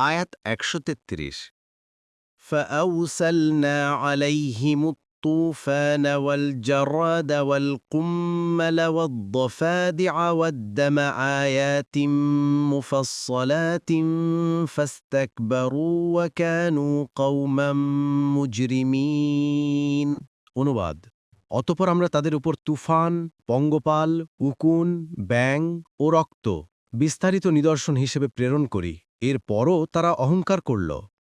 আয়াত একশো তেত্রিশ فأوسلنا عليهم الطوفان والجراد والقمل والضفادع والدم آيات مفصلات فاستكبروا وكانوا قوما مجرمين অনুবাদ অতপর আমরা তাদের উপর তুফান পঙ্গপাল উকুন ব্যাং ও রক্ত বিস্তারিত নিদর্শন হিসেবে প্রেরণ করি এর পরও তারা অহংকার করল,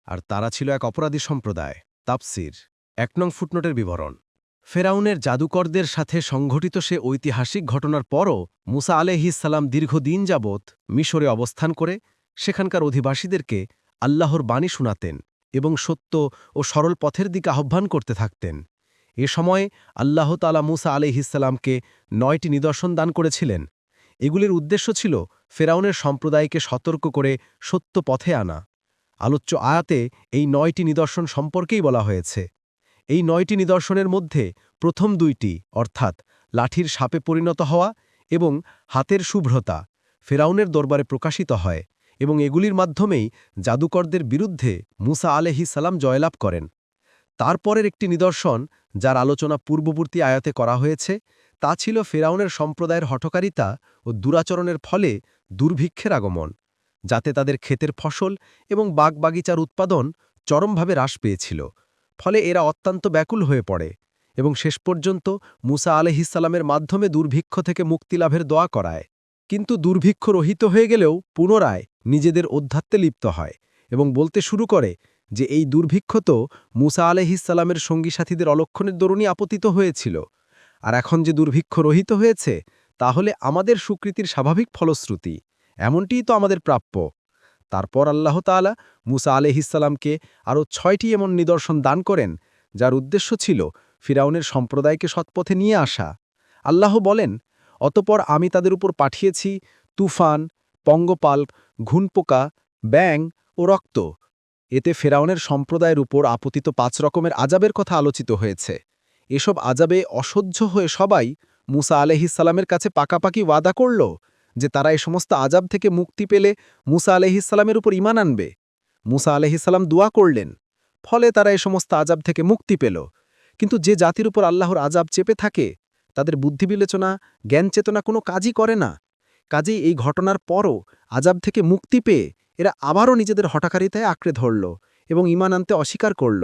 আর তারা ছিল এক অপরাধী সম্প্রদায়। তাপসির এক নং ফুটনোটের বিবরণ। ফেরাউনের জাদুকরদের সাথে সংঘটিত সে ঐতিহাসিক ঘটনার পরও মুসা আলহিসাল্লাম দীর্ঘদিন যাবৎ মিশরে অবস্থান করে সেখানকার অধিবাসীদেরকে আল্লাহর বাণী শোনাতেন এবং সত্য ও সরল পথের দিকে আহ্বান করতে থাকতেন। এ সময়ে আল্লাহ তালা মুসা আলহিসাল্লামকে নয়টি নিদর্শন দান করেছিলেন এগুলির উদ্দেশ্য ছিল ফেরাউনের সম্প্রদায়কে সতর্ক করে সত্য পথে আনা। আলোচ্য আয়াতে এই নয়টি নিদর্শন সম্পর্কেই বলা হয়েছে। এই নয়টি নিদর্শনের মধ্যে প্রথম দুইটি, অর্থাৎ লাঠির সাপে পরিণত হওয়া এবং হাতের শুভ্রতা, ফেরাউনের দরবারে প্রকাশিত হয় এবং এগুলির মাধ্যমেই জাদুকরদের বিরুদ্ধে মুসা আলহি সালাম জয়লাভ করেন। তারপরের একটি নিদর্শন, যার আলোচনা পূর্ববর্তী আয়াতে করা হয়েছে তা ছিল ফেরাউনের সম্প্রদায়ের হঠকারিতা ও দুরাচরণের ফলে দুর্ভিক্ষের আগমন, যাতে তাদের ক্ষেতের ফসল এবং বাগবাগিচার উৎপাদন চরমভাবে হ্রাস পেয়েছিল, ফলে এরা অত্যন্ত ব্যাকুল হয়ে পড়ে এবং শেষ পর্যন্ত মুসা আলহিসাল্লামের মাধ্যমে দুর্ভিক্ষ থেকে মুক্তিলাভের দোয়া করায়। কিন্তু দুর্ভিক্ষ রহিত হয়ে গেলেও পুনরায় নিজেদের অধ্যাত্মে লিপ্ত হয় এবং বলতে শুরু করে যে এই দুর্ভিক্ষ তো মুসা আলহিসাল্লামের সঙ্গী সাথীদের অলক্ষণের দরুণই আপতিত হয়েছিল। আর এখন যে দুর্ভিক্ষ রহিত হয়েছে, তাহলে আমাদের সুকৃতির স্বাভাবিক ফলশ্রুতি, এমনটিই তো আমাদের প্রাপ্য। তারপর আল্লাহ তালা মুসা আলহিসাল্লামকে আরও ছয়টি এমন নিদর্শন দান করেন, যার উদ্দেশ্য ছিল ফিরাউনের সম্প্রদায়কে সৎপথে নিয়ে আসা। আল্লাহ বলেন, অতপর আমি তাদের উপর পাঠিয়েছি তুফান, পঙ্গপাল, ঘুনপোকা ব্যাং ও রক্ত। এতে ফেরাউনের সম্প্রদায়ের উপর আপতিত পাঁচ রকমের আজাবের কথা আলোচিত হয়েছে। এসব আজাবে অসহ্য হয়ে সবাই মুসা আলহিসাল্লামের কাছে পাকাপাকি ওয়াদা করল যে তারা এই সমস্ত আজাব থেকে মুক্তি পেলে মুসা আলহিসাল্লামের উপর ইমান আনবে। মুসা আলহিসাল্লাম দোয়া করলেন, ফলে তারা এই সমস্ত আজাব থেকে মুক্তি পেল। কিন্তু যে জাতির উপর আল্লাহর আজাব চেপে থাকে, তাদের বুদ্ধি বিবেচনা, জ্ঞান চেতনা কোনো কাজই করে না। কাজেই এই ঘটনার পরও আজাব থেকে মুক্তি পেয়ে এরা আবারও নিজেদের হঠাকারিতায় আঁকড়ে ধরল এবং ইমান আনতে অস্বীকার করল।